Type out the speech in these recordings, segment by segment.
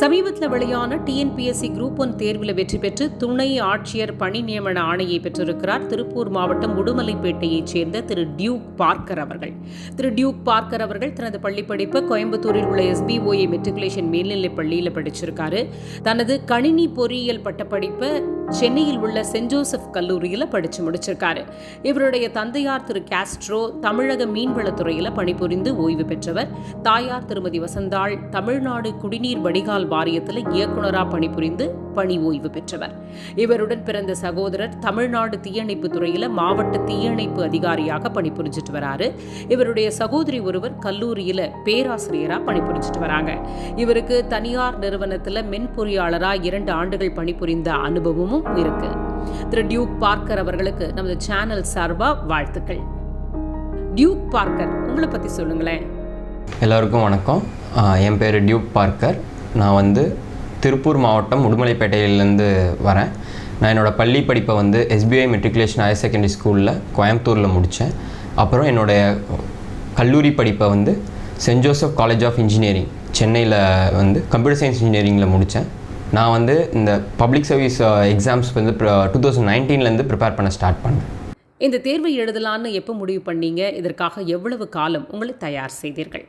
சமீபத்தில் வெளியான TNPSC group one தேர்வில் வெற்றி பெற்று துணை ஆட்சியர் பணி நியமன ஆணையை பெற்றிருக்கிறார். திருப்பூர் மாவட்டம் உடுமலைப்பேட்டையைச் சேர்ந்த திரு டியூக் பார்க்கர் அவர்கள். திரு டியூக் பார்க்கர் அவர்கள் தனது பள்ளிப்படிப்பை கோயம்புத்தூரில் உள்ள எஸ்பிஓஏ மெட்ரிகுலேஷன் மேல்நிலைப் பள்ளியில் படிச்சிருக்காரு. தனது கணினி பொறியியல் பட்டப்படிப்பை சென்னையில் உள்ள சென்ட் ஜோசப் கல்லூரியில் படித்து முடிச்சிருக்காரு. இவருடைய தந்தையார் திரு காஸ்ட்ரோ தமிழக மீன்வளத்துறையில் பணிபுரிந்து ஓய்வு பெற்றவர். தாயார் திருமதி வசந்தாள் தமிழ்நாடு குடிநீர் வடிகால் வாரியத்தில் இயக்குனராக பணிபுரிந்து பணி ஓய்வு பெற்றவர். இவருடன் பிறந்த சகோதரர் தமிழ்நாடு தீயணைப்பு துறையில் மாவட்ட தீயணைப்பு அதிகாரியாக பணிபுரிஞ்சிட்டு வராரு. இவருடைய சகோதரி ஒருவர் கல்லூரியில் பேராசிரியராக பணிபுரிஞ்சிட்டு வராங்க. இவருக்கு தனியார் நிறுவனத்தில் மென்பொறியாளராக இரண்டு ஆண்டுகள் பணிபுரிந்த அனுபவமும் இருக்கு. திரு டியூக் பார்க்கர் அவர்களுக்கு நமது சேனல் சார்பாக வாழ்த்துக்கள். டியூக் பார்க்கர் உங்களை பற்றி சொல்லுங்களேன். எல்லோருக்கும் வணக்கம். என் பேர் டியூக் பார்க்கர். நான் வந்து திருப்பூர் மாவட்டம் உடுமலைப்பேட்டையிலேருந்து வரேன். நான் என்னோடய பள்ளி படிப்பை வந்து எஸ்பிஐ மெட்ரிகுலேஷன் ஹையர் செகண்டரி ஸ்கூலில் கோயம்புத்தூரில் முடித்தேன் அப்புறம் என்னுடைய கல்லூரி படிப்பை வந்து Saint Joseph college of engineering சென்னையில் வந்து கம்ப்யூட்டர் சயின்ஸ் இன்ஜினியரிங்கில் முடித்தேன் நான் வந்து இந்த பப்ளிக் சர்வீஸ் எக்ஸாம்ஸ் வந்து டூ தௌசண்ட் நைன்டீன்லேருந்து ப்ரிப்பேர் பண்ண ஸ்டார்ட் பண்ணேன். இந்த தேர்வை எழுதலான்னு எப்போ முடிவு பண்ணீங்க? இதற்காக எவ்வளவு காலம் உங்களை தயார் செய்தீர்கள்?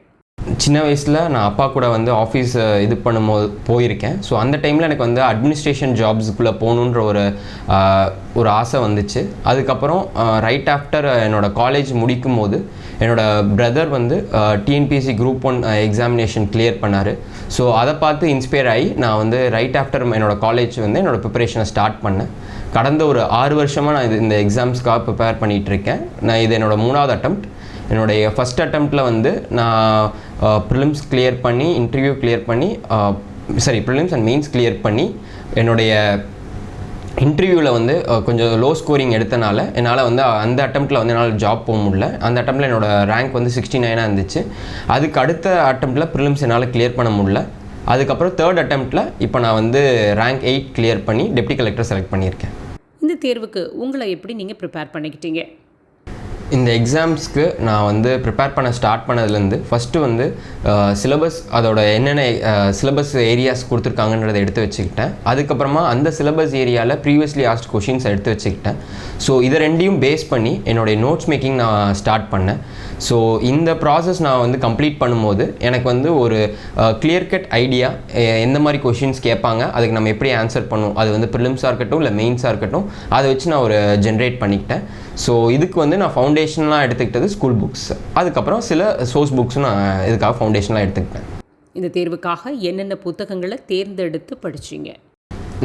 சின்ன வயசில் நான் அப்பா கூட வந்து ஆஃபீஸ் இது பண்ணும்போது போயிருக்கேன். ஸோ அந்த டைமில் எனக்கு வந்து அட்மினிஸ்ட்ரேஷன் ஜாப்ஸுக்குள்ளே போகணுன்ற ஒரு ஒரு ஆசை வந்துச்சு. அதுக்கப்புறம் ரைட் ஆஃப்டர் என்னோடய காலேஜ் முடிக்கும் போது என்னோடய பிரதர் வந்து TNPSC group one examination clear பண்ணார். ஸோ அதை பார்த்து இன்ஸ்பயர் ஆகி நான் வந்து ரைட் ஆஃப்டர் என்னோடய காலேஜ் வந்து என்னோடய ப்ரிப்பரேஷனை ஸ்டார்ட் பண்ணேன். கடந்த ஒரு ஆறு வருஷமாக நான் இது இந்த எக்ஸாம்ஸ்க்காக ப்ரிப்பேர் பண்ணிகிட்ருக்கேன் நான் இது என்னோட மூணாவது அட்டம் என்னுடைய ஃபஸ்ட் அட்டம்ப்டில் வந்து நான் ப்ரிலிம்ஸ் கிளியர் பண்ணி இன்டர்வியூ கிளியர் பண்ணி sorry prelims and mains clear பண்ணி என்னுடைய இன்டர்வியூவில் வந்து கொஞ்சம் லோ ஸ்கோரிங் எடுத்தனால என்னால் வந்து அந்த அட்டம்ப்டில் வந்து என்னால் ஜாப் போக முடியல. அந்த அட்டம்ப்டில் என்னோடய ரேங்க் வந்து சிக்ஸ்டி நைனாக இருந்துச்சு. அதுக்கு அடுத்த அட்டம்ப்டில் ப்ரிலிம்ஸ் என்னால் கிளியர் பண்ண முடியல. அதுக்கப்புறம் தேர்ட் அட்டம்ப்டில் இப்போ நான் வந்து ரேங்க் எயிட் கிளியர் பண்ணி டெப்டி கலெக்டர் செலக்ட் பண்ணியிருக்கேன். இந்த தேர்வுக்கு உங்களை எப்படி நீங்கள் ப்ரிப்பேர் பண்ணிக்கிட்டீங்க? இந்த எக்ஸாம்ஸ்க்கு நான் வந்து ப்ரிப்பேர் பண்ண ஸ்டார்ட் பண்ணதுலேருந்து ஃபஸ்ட்டு வந்து சிலபஸ் அதோட என்னென்ன சிலபஸ் ஏரியாஸ் கொடுத்துருக்காங்கன்றதை எடுத்து வச்சுக்கிட்டேன். அதுக்கப்புறமா அந்த சிலபஸ் ஏரியாவில் ப்ரீவியஸ்லி ஆஸ்ட் கொஷின்ஸ் எடுத்து வச்சுக்கிட்டேன். ஸோ இதை ரெண்டையும் பேஸ் பண்ணி என்னுடைய நோட்ஸ் மேக்கிங் நான் ஸ்டார்ட் பண்ணேன். ஸோ இந்த ப்ராசஸ் நான் வந்து கம்ப்ளீட் பண்ணும்போது எனக்கு வந்து ஒரு கிளியர் கட் ஐடியா எந்த மாதிரி கொஷின்ஸ் கேட்பாங்க அதுக்கு நம்ம எப்படி ஆன்சர் பண்ணுவோம். அது வந்து ப்ரிலிம்ஸாக இருக்கட்டும் இல்லை மெயின்ஸாக இருக்கட்டும் அதை வச்சு நான் ஒரு ஜென்ரேட் பண்ணிக்கிட்டேன். ஸோ இதுக்கு வந்து நான் ஃபவுண்டேஷன்லாம் எடுத்துக்கிட்டது ஸ்கூல் புக்ஸ் அதுக்கப்புறம் சில சோர்ஸ் புக்ஸும் நான் இதுக்காக ஃபவுண்டேஷன்லாம் எடுத்துக்கிட்டேன். இந்த தேர்வுக்காக என்னென்ன புத்தகங்களை தேர்ந்தெடுத்து படிச்சிங்க?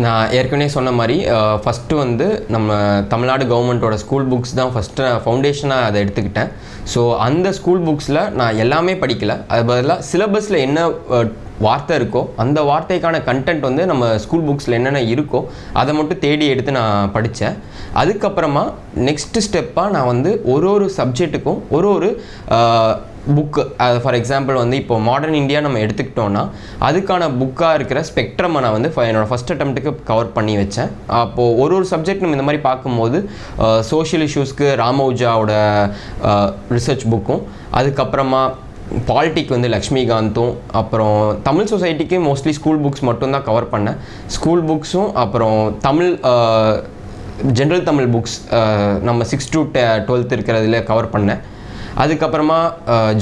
நான் ஏற்கனவே சொன்ன மாதிரி ஃபஸ்ட்டு வந்து நம்ம தமிழ்நாடு கவர்மெண்ட்டோட ஸ்கூல் புக்ஸ் தான் ஃபஸ்ட்டு ஃபவுண்டேஷனாக அதை எடுத்துக்கிட்டேன். ஸோ அந்த ஸ்கூல் புக்ஸில் நான் எல்லாமே படிக்கலை. அது பதிலாக சிலபஸில் என்ன வார்த்தை இருக்கோ அந்த வார்த்தைக்கான கண்டென்ட் வந்து நம்ம ஸ்கூல் புக்ஸில் என்னென்ன இருக்கோ அதை மட்டும் தேடி எடுத்து நான் படித்தேன். அதுக்கப்புறமா நெக்ஸ்ட் ஸ்டெப்பாக நான் வந்து ஒரு ஒரு சப்ஜெக்ட்டுக்கும் ஒரு ஒரு புக்கு ஃபார் எக்ஸாம்பிள் வந்து இப்போ மாடர்ன் இந்தியா நம்ம எடுத்துக்கிட்டோன்னா அதுக்கான புக்காக இருக்கிற ஸ்பெக்ட்ரமை நான் வந்து என்னோடய ஃபஸ்ட் அட்டம்ப்ட்டுக்கு கவர் பண்ணி வச்சேன். அப்போது ஒரு ஒரு சப்ஜெக்ட் நம்ம இந்த மாதிரி பார்க்கும்போது சோஷியல் இஷ்யூஸ்க்கு ராமௌஜாவோட ரிசர்ச் புக்கும் அதுக்கப்புறமா பாலிட்டிக் வந்து லக்ஷ்மிகாந்தும் அப்புறம் தமிழ் சொசைட்டிக்கு மோஸ்ட்லி ஸ்கூல் புக்ஸ் மட்டும்தான் கவர் பண்ணேன். ஸ்கூல் புக்ஸும் அப்புறம் தமிழ் ஜென்ரல் தமிழ் புக்ஸ் நம்ம சிக்ஸ் டு டுவெல்த் இருக்கிறதுல கவர் பண்ணேன். அதுக்கப்புறமா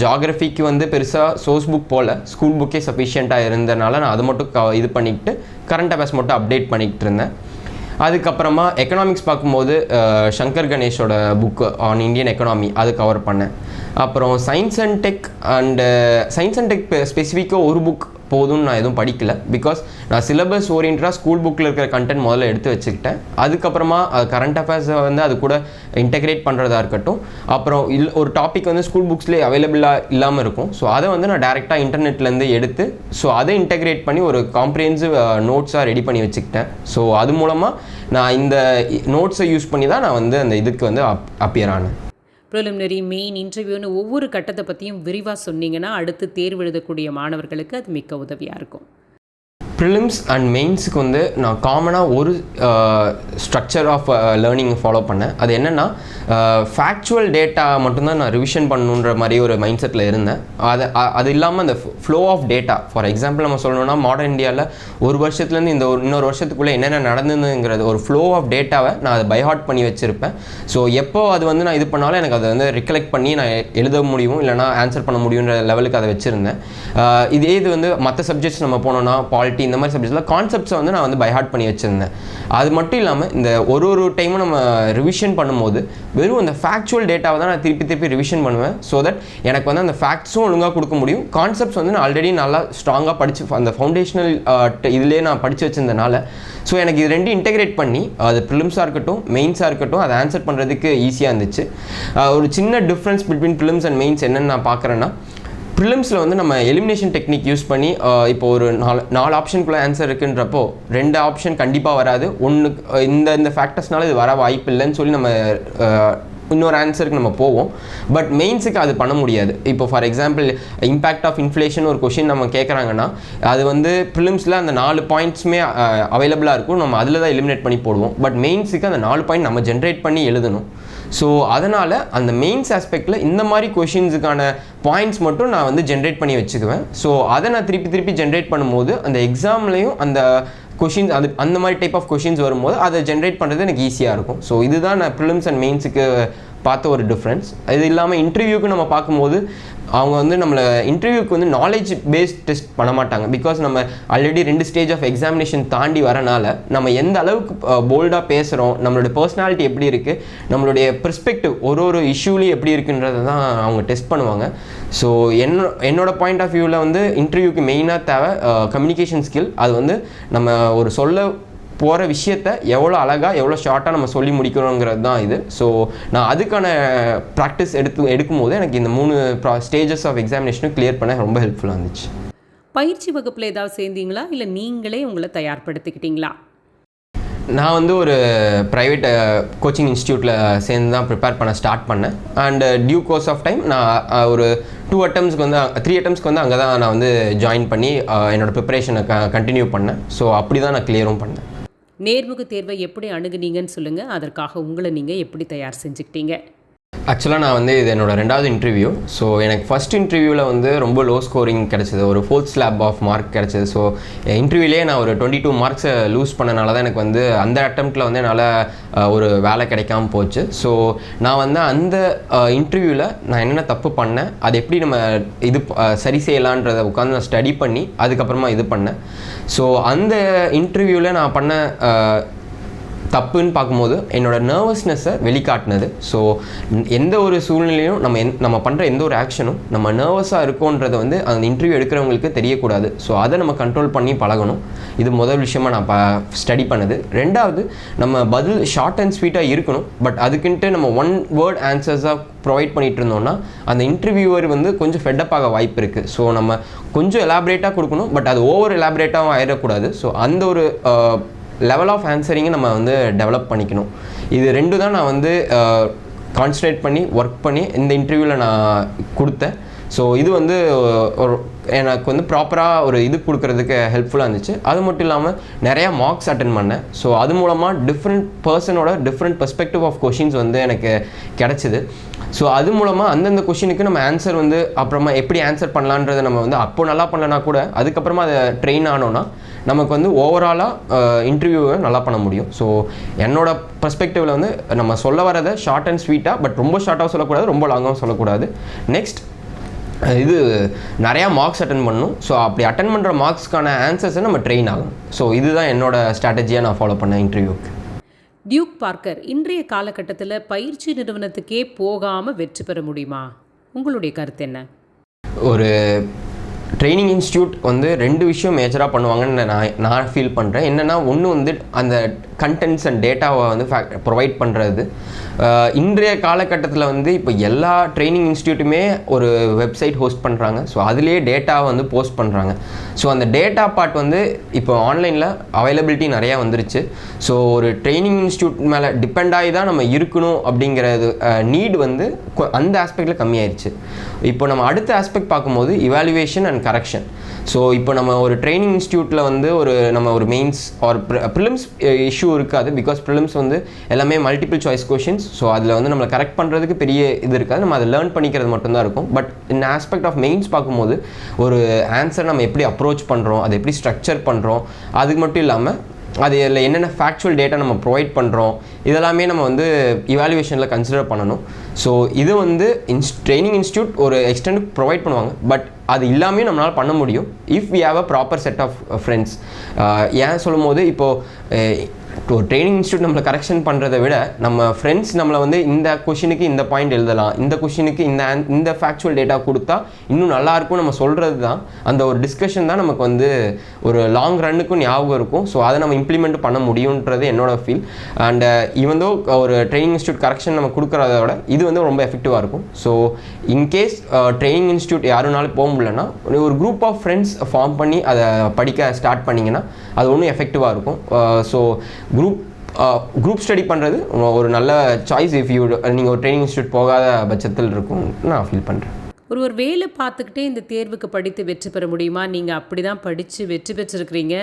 ஜாகிரஃபிக்கு வந்து பெருசாக சோர்ஸ் புக் போல். ஸ்கூல் புக்கே சஃபிஷியண்ட்டாக இருந்தனால நான் அதை மட்டும் க இது பண்ணிக்கிட்டு கரண்ட் அஃபேர்ஸ் மட்டும் அப்டேட் பண்ணிக்கிட்டு இருந்தேன். அதுக்கப்புறமா எக்கனாமிக்ஸ் பார்க்கும்போது சங்கர் கணேஷோட புக்கு ஆன் இந்தியன் எக்கனாமி அது கவர் பண்ணேன். அப்புறம் science and tech and science and tech ஸ்பெசிஃபிக்காக ஒரு புக் போதும்னு நான் எதுவும் படிக்கல. பிகாஸ் நான் சிலபஸ் ஓரியன்டாக ஸ்கூல் புக்கில் இருக்கிற கண்டென்ட் முதல்ல எடுத்து வச்சுக்கிட்டேன். அதுக்கப்புறமா அது கரண்ட் அஃபேர்ஸை வந்து அது கூட இன்டெகிரேட் பண்ணுறதா இருக்கட்டும். அப்புறம் இல் ஒரு டாபிக் வந்து ஸ்கூல் புக்ஸ்லேயே அவைலபிளாக இல்லாமல் இருக்கும். ஸோ அதை வந்து நான் டேரெக்டாக இன்டர்நெட்லேருந்து எடுத்து ஸோ அதை இன்டெகிரேட் பண்ணி ஒரு காம்ப்ரிஹென்சிவ் நோட்ஸாக ரெடி பண்ணி வச்சுக்கிட்டேன். ஸோ அது மூலமாக நான் இந்த நோட்ஸை யூஸ் பண்ணி தான் நான் வந்து அந்த இதுக்கு வந்து அப் அப்பியர் ஆனேன். ப்ரிலிமினரி மெயின் இன்டர்வியூன்னு ஒவ்வொரு கட்டத்தை பற்றியும் விரிவாக சொன்னீங்கன்னா அடுத்து தேர்வு எழுதக்கூடிய மாணவர்களுக்கு அது மிக்க உதவியாக இருக்கும். ப்ரிலிம்ஸ் அண்ட் மெயின்ஸுக்கு வந்து நான் காமனாக ஒரு ஸ்ட்ரக்சர் ஆஃப் லேர்னிங் ஃபாலோ பண்ணேன். அது என்னென்னா ஃபேக்சுவல் டேட்டா மட்டும்தான் நான் ரிவிஷன் பண்ணணுன்ற மாதிரி ஒரு மைண்ட் செட்டில் இருந்தேன். அது அது இல்லாமல் அந்த flow of data for example நம்ம சொல்லணும்னா மாடர்ன் இந்தியாவில் ஒரு வருஷத்துலேருந்து இந்த ஒரு இன்னொரு வருஷத்துக்குள்ளே என்னென்ன நடந்ததுங்கிறது ஒரு ஃப்ளோ ஆஃப் டேட்டாவை நான் அதை பைஹார்ட் பண்ணி வச்சுருப்பேன். ஸோ எப்போ அது வந்து நான் இது பண்ணாலும் எனக்கு அதை வந்து ரிகலெக்ட் பண்ணி நான் எழுத முடியும் இல்லைனா ஆன்சர் பண்ண முடியுன்ற லெவலுக்கு அதை வச்சுருந்தேன். இதே இது வந்து மற்ற சப்ஜெக்ட்ஸ் நம்ம போனோம்னா பாலிட்டி இந்த மாதிரி சப்ஜெக்ட்ஸில் கான்செப்ட்ஸை வந்து நான் வந்து பைஹார்ட் பண்ணி வச்சுருந்தேன். அது மட்டும் இல்லாமல் இந்த ஒரு ஒரு டைமும் நம்ம ரிவிஷன் பண்ணும்போது வெறும் அந்த ஃபேக்சுவல் டேட்டாவை தான் நான் திருப்பி திருப்பி ரிவிஷன் பண்ணுவேன். ஸோ தட் எனக்கு வந்து அந்த ஃபேக்ட்ஸும் ஒழுங்காக கொடுக்க முடியும். கான்செப்ட்ஸ் வந்து நான் ஆல்ரெடி நல்லா ஸ்ட்ராங்காக படித்து அந்த ஃபவுண்டேஷனல் இதுலேயே நான் படித்து வச்சிருந்தனால ஸோ எனக்கு இது ரெண்டும் இன்டெகிரேட் பண்ணி அது ப்ரிலிம்ஸாக இருக்கட்டும் மெயின்ஸாக இருக்கட்டும் அதை ஆன்சர் பண்ணுறதுக்கு ஈஸியாக இருந்துச்சு. ஒரு சின்ன difference between prelims and mains என்னன்னு நான் பார்க்குறேன்னா ப்ரிலிம்ஸில் வந்து நம்ம எலிமினேஷன் டெக்னிக் யூஸ் பண்ணி இப்போ ஒரு நாலு நாலு ஆப்ஷனுக்குள்ளே ஆன்சர் இருக்குன்றப்போ ரெண்டு ஆப்ஷன் கண்டிப்பாக வராது. ஒன்று இந்த இந்த ஃபேக்டர்ஸ்னால இது வர வாய்ப்பு இல்லைன்னு சொல்லி நம்ம இன்னொரு ஆன்சருக்கு நம்ம போவோம். பட் மெயின்ஸுக்கு அது பண்ண முடியாது. இப்போ for example impact of inflation ஒரு கொஷின் நம்ம கேட்குறாங்கன்னா அது வந்து ப்ரிலிம்ஸில் அந்த நாலு பாயிண்ட்ஸுமே அவைலபிளாக இருக்கும். நம்ம அதில் தான் எலிமினேட் பண்ணி போடுவோம். பட் மெயின்ஸுக்கு அந்த நாலு பாயிண்ட் நம்ம ஜென்ரேட் பண்ணி எழுதணும். ஸோ அதனால் அந்த மெயின்ஸ் ஆஸ்பெக்டில் இந்த மாதிரி கொஷின்ஸுக்கான பாயிண்ட்ஸ் மட்டும் நான் வந்து ஜென்ரேட் பண்ணி வச்சுக்குவேன். ஸோ அதை நான் திருப்பி திருப்பி ஜென்ரேட் பண்ணும்போது அந்த எக்ஸாம்லேயும் அந்த கொஷின்ஸ் அது அந்த மாதிரி டைப் ஆஃப் கொஷின்ஸ் வரும்போது அதை ஜென்ரேட் பண்ணுறது எனக்கு ஈஸியாக இருக்கும். ஸோ இதுதான் நான் ப்ரிலிம்ஸ் அண்ட் மெயின்ஸுக்கு பார்த்த ஒரு டிஃப்ரென்ஸ் இது இல்லாமல் இன்டர்வியூக்கு நம்ம பார்க்கும்போது அவங்க வந்து நம்மளை இன்டர்வியூக்கு வந்து நாலேஜ் பேஸ்ட் டெஸ்ட் பண்ண மாட்டாங்க. பிகாஸ் நம்ம ஆல்ரெடி ரெண்டு ஸ்டேஜ் ஆஃப் எக்ஸாமினேஷன் தாண்டி வரனால நம்ம எந்த அளவுக்கு போல்டாக பேசுகிறோம் நம்மளுடைய பர்சனாலிட்டி எப்படி இருக்குது நம்மளுடைய பெர்ஸ்பெக்டிவ் ஒரு ஒரு இஷ்யூலையும் எப்படி இருக்குன்றதை தான் அவங்க டெஸ்ட் பண்ணுவாங்க. ஸோ என்ன என்னோட பாயிண்ட் ஆஃப் வியூவில் வந்து இன்டர்வியூக்கு மெயினாக தேவை கம்யூனிகேஷன் ஸ்கில் அது வந்து நம்ம ஒரு சொல்ல போகிற விஷயத்த எவ்வளோ அழகாக எவ்வளோ ஷார்ட்டாக நம்ம சொல்லி முடிக்கிறோங்கிறது தான் இது. ஸோ நான் அதுக்கான ப்ராக்டிஸ் எடுத்து எடுக்கும்போது எனக்கு இந்த மூணு ஸ்டேஜஸ் ஆஃப் எக்ஸாமினேஷனும் கிளியர் பண்ண ரொம்ப ஹெல்ப்ஃபுல்லாக இருந்துச்சு. பயிற்சி வகுப்பில் ஏதாவது சேர்ந்தீங்களா? இல்லை நீங்களே உங்களை தயார்படுத்திக்கிட்டீங்களா? நான் வந்து ஒரு ப்ரைவேட் கோச்சிங் இன்ஸ்டியூட்டில் சேர்ந்து தான் ப்ரிப்பேர் பண்ண ஸ்டார்ட் பண்ணேன். And due course of time நான் ஒரு டூ அட்டம்ஸ்க்கு வந்து த்ரீ அட்டம்ஸ்க்கு வந்து அங்கே தான் நான் வந்து ஜாயின் பண்ணி அஹ், என்னோட ப்ரிப்பரேஷனை க கண்டினியூ பண்ணேன். ஸோ அப்படி தான் நான் கிளியரும் பண்ணேன். நேர்முக தேர்வை எப்படி அணுகுனீங்கன்னு சொல்லுங்கள் அதற்காக உங்களை நீங்கள் எப்படி தயார் செஞ்சுக்கிட்டீங்க. ஆக்சுவலாக நான் வந்து இது என்னோடய ரெண்டாவது இன்டர்வியூ ஸோ எனக்கு ஃபஸ்ட் இன்டர்வியூவில் வந்து ரொம்ப லோ ஸ்கோரிங் கிடச்சிது. ஒரு ஃபோர்த் ஸ்லாப் ஆஃப் மார்க் கிடச்சிது. ஸோ இன்டர்வியூலேயே நான் ஒரு டுவெண்ட்டி டூ மார்க்ஸை லூஸ் பண்ணனால தான் எனக்கு வந்து அந்த அட்டம்ப்டில் வந்து என்னால் ஒரு வேலை கிடைக்காம போச்சு. ஸோ நான் வந்து அந்த இன்டர்வியூவில் நான் என்னென்ன தப்பு பண்ணேன் அது எப்படி நம்ம இது சரி செய்யலான்றதை உட்காந்து நான் ஸ்டடி பண்ணி அதுக்கப்புறமா இது பண்ணேன். ஸோ அந்த இன்டர்வியூவில் நான் பண்ண தப்புன்னு பார்க்கும்போது என்னோட நர்வஸ்னஸை வெளிக்காட்டினது. ஸோ எந்த ஒரு சூழ்நிலையும் நம்ம எந் நம்ம பண்ணுற எந்த ஒரு ஆக்ஷனும் நம்ம நர்வஸாக இருக்கோன்றதை வந்து அந்த இன்டர்வியூ எடுக்கிறவங்களுக்கு தெரியக்கூடாது. ஸோ அதை நம்ம கண்ட்ரோல் பண்ணி பழகணும். இது முதல் விஷயமாக நான் ப ஸ்டடி பண்ணது. ரெண்டாவது நம்ம பதில் ஷார்ட் அண்ட் ஸ்வீட்டாக இருக்கணும். பட் அதுக்குன்ட்டு நம்ம ஒன் வேர்ட் ஆன்சர்ஸாக ப்ரொவைட் பண்ணிட்டு இருந்தோம்னா அந்த இன்டர்வியூவர் வந்து கொஞ்சம் ஃபெட்டப் ஆக வாய்ப்பு இருக்குது ஸோ நம்ம கொஞ்சம் எலாபரேட்டாக கொடுக்கணும். பட் அது ஓவர் எலாபரேட்டாகவும் ஆயிடக்கூடாது. ஸோ அந்த ஒரு லெவல் ஆஃப் ஆன்சரிங்கை நம்ம வந்து டெவலப் பண்ணிக்கணும். இது ரெண்டு தான் நான் வந்து கான்சன்ட்ரேட் பண்ணி ஒர்க் பண்ணி இந்த இன்டர்வியூவில் நான் கொடுத்தேன். ஸோ இது வந்து ஒரு எனக்கு வந்து ப்ராப்பராக ஒரு இது கொடுக்கறதுக்கு ஹெல்ப்ஃபுல்லாக இருந்துச்சு. அது மட்டும் இல்லாமல் நிறையா மார்க்ஸ் அட்டன் பண்ணேன். ஸோ அது மூலமாக டிஃப்ரெண்ட் பர்சனோட டிஃப்ரெண்ட் பெர்ஸ்பெக்டிவ் ஆஃப் கொஷின்ஸ் வந்து எனக்கு கிடச்சிது. ஸோ அது மூலமாக அந்தந்த கொஷினுக்கு நம்ம ஆன்சர் வந்து அப்புறமா எப்படி ஆன்சர் பண்ணலான்றத நம்ம வந்து அப்போ நல்லா பண்ணலனா கூட அதுக்கப்புறமா அதை ட்ரெயின் ஆனோன்னா நமக்கு வந்து ஓவராலாக இன்டர்வியூவை நல்லா பண்ண முடியும். ஸோ என்னோட பர்ஸ்பெக்டிவில் வந்து நம்ம சொல்ல வரதை ஷார்ட் அண்ட் ஸ்வீட்டாக பட் ரொம்ப ஷார்ட்டாக சொல்லக்கூடாது ரொம்ப லாங்காகவும் சொல்லக்கூடாது. நெக்ஸ்ட் இது நிறையா மார்க்ஸ் அட்டன் பண்ணணும் ஸோ அப்படி அட்டன் பண்ணுற மார்க்ஸ்க்கான ஆன்சர்ஸை நம்ம ட்ரெயின் ஆகணும். ஸோ இதுதான் என்னோட ஸ்ட்ராட்டஜியாக நான் ஃபாலோ பண்ணேன் இன்டர்வியூக்கு டியூக் பார்க்கர் இன்றைய காலகட்டத்தில் பயிற்சி நிறுவனத்துக்கே போகாமல் வெற்றி பெற முடியுமா? உங்களுடைய கருத்து என்ன? ஒரு ட்ரைனிங் இன்ஸ்டியூட் வந்து ரெண்டு விஷயம் மேஜராக பண்ணுவாங்கன்னு நான் நான் ஃபீல் பண்ணுறேன் என்னென்னா ஒன்று வந்து அந்த கண்டென்ட்ஸ் அண்ட் டேட்டாவை வந்து ப்ரொவைட் பண்ணுறது இன்றைய காலகட்டத்தில் வந்து இப்போ எல்லா ட்ரைனிங் இன்ஸ்டியூட்டுமே ஒரு வெப்சைட் ஹோஸ்ட் பண்ணுறாங்க ஸோ அதுலேயே டேட்டாவை வந்து போஸ்ட் பண்ணுறாங்க ஸோ அந்த டேட்டா பார்ட் வந்து இப்போ ஆன்லைனில் அவைலபிலிட்டி நிறையா வந்துருச்சு. ஸோ ஒரு ட்ரைனிங் இன்ஸ்டியூட் மேலே டிபெண்ட் ஆகி தான் நம்ம இருக்கணும் அப்படிங்கிறது நீட் வந்து அந்த ஆஸ்பெக்டில் கம்மியாயிருச்சு. இப்போ நம்ம அடுத்த ஆஸ்பெக்ட் பார்க்கும்போது இவாலுவேஷன் அண்ட் கரெக்ஷன் ஸோ இப்போ நம்ம ஒரு ட்ரைனிங் இன்ஸ்டியூட்டில் வந்து ஒரு நம்ம ஒரு மெயின்ஸ் ஆர் ப்ரிலிம்ஸ் இஷ்யூ இருக்காது பிகாஸ் ப்ரிலிம்ஸ் வந்து எல்லாமே மல்டிபிள் சாய்ஸ் கொஷின்ஸ் ஸோ அதில் வந்து நம்மளை கரெக்ட் பண்ணுறதுக்கு பெரிய இது இருக்காது. நம்ம அதை லேர்ன் பண்ணிக்கிறது மட்டும்தான் இருக்கும். But in aspect of mains பார்க்கும்போது ஒரு ஆன்சர் நம்ம எப்படி அப்ரோச் பண்ணுறோம் அதை எப்படி ஸ்ட்ரக்சர் பண்ணுறோம் அதுக்கு மட்டும் இல்லாமல் அது இதில் என்னென்ன ஃபேக்சுவல் டேட்டா நம்ம ப்ரொவைட் பண்ணுறோம் இதெல்லாமே நம்ம வந்து இவாலுவேஷனில் கன்சிடர் பண்ணணும். ஸோ இது வந்து இன்ஸ் ட்ரைனிங் இன்ஸ்டியூட் ஒரு எக்ஸ்டெண்ட் ப்ரொவைட் பண்ணுவாங்க. பட் அது இல்லாமே நம்மளால் பண்ண முடியும். If we have a proper set of friends ஏன் சொல்லும் போது இப்போது ஒரு ட்ரைனிங் இன்ஸ்டியூட் நம்மளை கரெக்ஷன் பண்ணுறதை விட நம்ம ஃப்ரெண்ட்ஸ் நம்மளை வந்து இந்த கொஷினுக்கு இந்த பாயிண்ட் எழுதலாம் இந்த கொஷினுக்கு இந்த இந்த ஃபேக்சுவல் டேட்டா கொடுத்தா இன்னும் நல்லாயிருக்கும் நம்ம சொல்கிறது தான். அந்த ஒரு டிஸ்கஷன் தான் நமக்கு வந்து ஒரு லாங் ரன்னுக்கும் ஞாபகம் இருக்கும். ஸோ அதை நம்ம இம்ப்ளிமெண்ட் பண்ண முடியுன்றது என்னோடய ஃபீல் அண்ட் இவந்தோ ஒரு ட்ரைனிங் இன்ஸ்டியூட் கரெக்ஷன் நம்ம கொடுக்குறத விட இது வந்து ரொம்ப எஃபெக்டிவாக இருக்கும். ஸோ இன்கேஸ் ட்ரைனிங் இன்ஸ்டியூட் யாருனாலும் போக முடியலன்னா ஒரு குரூப் ஆஃப் ஃப்ரெண்ட்ஸ் ஃபார்ம் பண்ணி அதை படிக்க ஸ்டார்ட் பண்ணிங்கன்னா அது ஒன்றும் எஃபெக்டிவாக இருக்கும். Uh, so group group study பண்ணுறது ஒரு நல்ல சாய்ஸ் இஃப் யூ நீங்கள் ஒரு ட்ரைனிங் இன்ஸ்டியூட் போகாத பட்சத்தில் இருக்கும். நான் ஃபீல் பண்ணுறேன் ஒரு ஒரு வேலை பார்த்துக்கிட்டே இந்த தேர்வுக்கு படித்து வெற்றி பெற முடியுமா? நீங்கள் அப்படி தான் படித்து வெற்றி பெற்றிருக்கிறீங்க.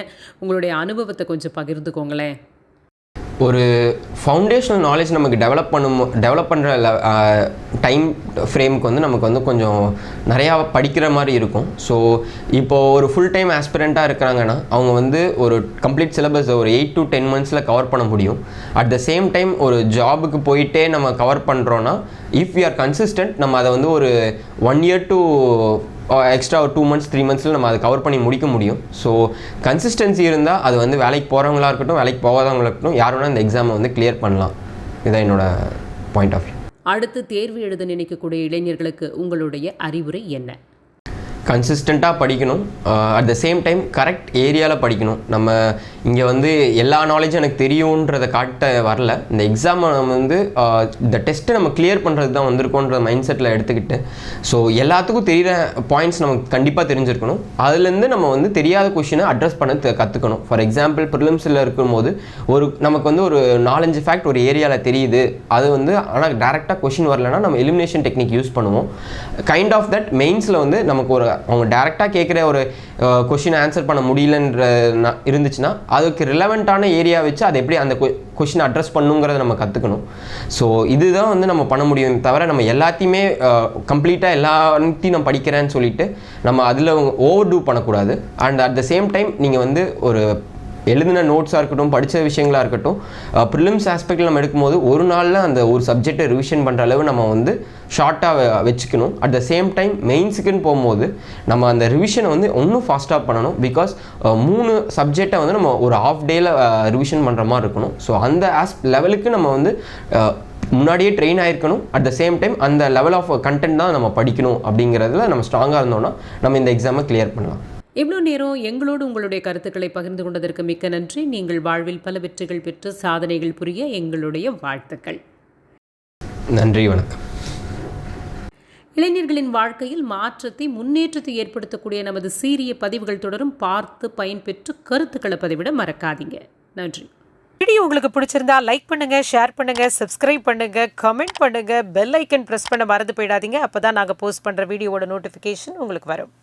உங்களுடைய அனுபவத்தை கொஞ்சம் பகிர்ந்துக்கோங்களேன். ஒரு ஃபவுண்டேஷனல் நாலேஜ் நமக்கு டெவலப் பண்ணும் டெவலப் பண்ணுற டைம் ஃப்ரேமுக்கு வந்து நமக்கு வந்து கொஞ்சம் நிறையா படிக்கிற மாதிரி இருக்கும். ஸோ இப்போது ஒரு ஃபுல் டைம் ஆஸ்பிரண்ட்டாக இருக்கிறாங்கன்னா அவங்க வந்து ஒரு கம்ப்ளீட் சிலபஸ் ஒரு எயிட் டு டென் மந்த்ஸில் கவர் பண்ண முடியும். அட் த சேம் டைம் ஒரு ஜாபுக்கு போயிட்டே நம்ம கவர் பண்ணுறோன்னா இஃப் வி ஆர் கன்சிஸ்டன்ட் நம்ம அதை வந்து ஒரு ஒன் இயர் டு எக்ஸ்ட்ரா ஒரு டூ மந்த்ஸ் த்ரீ மந்த்ஸில் நம்ம அதை கவர் பண்ணி முடிக்க முடியும். ஸோ கன்சிஸ்டன்சி இருந்தால் அது வந்து வேலைக்கு போகிறவங்களா இருக்கட்டும் வேலைக்கு போகாதவங்களா இருக்கட்டும் யார் வேணால் இந்த எக்ஸாமை வந்து கிளியர் பண்ணலாம். இதுதான் என்னோட பாயிண்ட் ஆஃப் வியூ அடுத்து தேர்வு எழுத நினைக்கக்கூடிய இளைஞர்களுக்கு உங்களுடைய அறிவுரை என்ன? கன்சிஸ்டண்ட்டாக படிக்கணும். At the same time correct ஏரியாவில் படிக்கணும். நம்ம இங்கே வந்து எல்லா நாலேஜும் எனக்கு தெரியுன்றதை காட்ட வரல. இந்த எக்ஸாமை நம்ம வந்து இந்த டெஸ்ட்டை நம்ம கிளியர் பண்ணுறது தான் வந்திருக்கோன்ற மைண்ட் செட்டில் எடுத்துக்கிட்டு ஸோ எல்லாத்துக்கும் தெரிகிற பாயிண்ட்ஸ் நமக்கு கண்டிப்பாக தெரிஞ்சிருக்கணும். அதுலேருந்து நம்ம வந்து தெரியாத கொஷினை அட்ரஸ் பண்ண கற்றுக்கணும் ஃபார் எக்ஸாம்பிள் ப்ரிலிம்ஸில் இருக்கும்போது ஒரு நமக்கு வந்து ஒரு நாலஞ்சு ஃபேக்ட் ஒரு ஏரியாவில் தெரியுது. அது வந்து ஆனால் டேரெக்டாக கொஷின் வரலன்னா நம்ம எலிமினேஷன் டெக்னிக் யூஸ் பண்ணுவோம். கைண்ட் ஆஃப் தட் மெயின்ஸில் வந்து நமக்கு ஒரு அவங்க டேரெக்டாக கேட்குற ஒரு கொஷின் ஆன்சர் பண்ண முடியலன்ற இருந்துச்சுன்னா அதுக்கு ரிலவெண்ட்டான ஏரியா வச்சு அதை எப்படி அந்த கொஷின் அட்ரஸ் பண்ணுங்கிறத நம்ம கற்றுக்கணும் ஸோ இதுதான் வந்து நம்ம பண்ண முடியும் தவிர நம்ம எல்லாத்தையுமே கம்ப்ளீட்டாக எல்லாத்தையும் நான் படிக்கிறேன்னு சொல்லிட்டு நம்ம அதில் ஓவர் டூ பண்ணக்கூடாது. And at the same time நீங்கள் வந்து ஒரு எழுதின நோட்ஸாக இருக்கட்டும் படித்த விஷயங்களாக இருக்கட்டும் ப்ரிலிம்ஸ் ஆஸ்பெக்டில் நம்ம எடுக்கும்போது ஒரு நாளில் அந்த ஒரு சப்ஜெக்டை ரிவிஷன் பண்ணுற அளவு நம்ம வந்து ஷார்ட்டாக வச்சுக்கணும். அட் த சேம் டைம் மெயின்ஸுக்குன்னு போகும்போது நம்ம அந்த ரிவிஷனை வந்து இன்னும் ஃபாஸ்ட்டாக பண்ணணும். பிகாஸ் மூணு சப்ஜெக்டை வந்து நம்ம ஒரு ஆஃப் டேயில் ரிவிஷன் பண்ணுற மாதிரி இருக்கணும். ஸோ அந்த ஆஸ் லெவலுக்கு நம்ம வந்து முன்னாடியே ட்ரெயின் ஆகிருக்கணும் அட் த சேம் டைம் அந்த லெவல் ஆஃப் கண்டென்ட் தான் நம்ம படிக்கணும் அப்படிங்கிறதுல நம்ம ஸ்ட்ராங்காக இருந்தோம்னா நம்ம இந்த எக்ஸாமை கிளியர் பண்ணலாம். இவ்வளோ நேரம் எங்களோடு உங்களுடைய கருத்துக்களை பகிர்ந்து கொண்டதற்கு மிக்க நன்றி. நீங்கள் வாழ்வில் பல வெற்றிகள் பெற்று சாதனைகள் புரிய எங்களுடைய வாழ்த்துக்கள். நன்றி வணக்கம். இளைஞர்களின் வாழ்க்கையில் மாற்றத்தை முன்னேற்றத்தை ஏற்படுத்தக்கூடிய நமது சீரிய பதிவுகள் தொடரும். பார்த்து பயன்பெற்று கருத்துக்களை பதிவிட மறக்காதீங்க. நன்றி. வீடியோ உங்களுக்கு பிடிச்சிருந்தா லைக் பண்ணுங்க ஷேர் பண்ணுங்க சப்ஸ்கிரைப் பண்ணுங்க கமெண்ட் பண்ணுங்க பெல் ஐக்கன் பிரஸ் பண்ண மறந்து போயிடாதீங்க. அப்பதான் நாங்க போஸ்ட் பண்ற வீடியோவோட நோட்டிஃபிகேஷன் உங்களுக்கு வரும்.